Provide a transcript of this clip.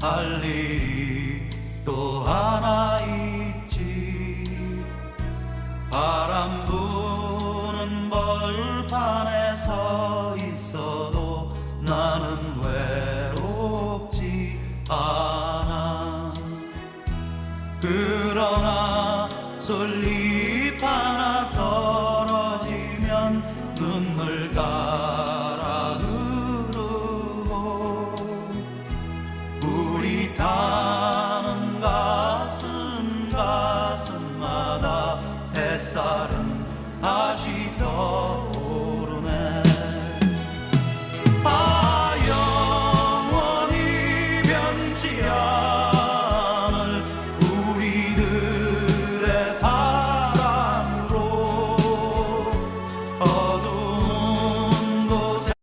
할 일이 또 하나 있지. 바람 부는 벌판에 서 있어도 나는 외롭지 않아. 그러나 솔잎 하나 떨어지면 눈물 따 가슴마다 햇살은 다시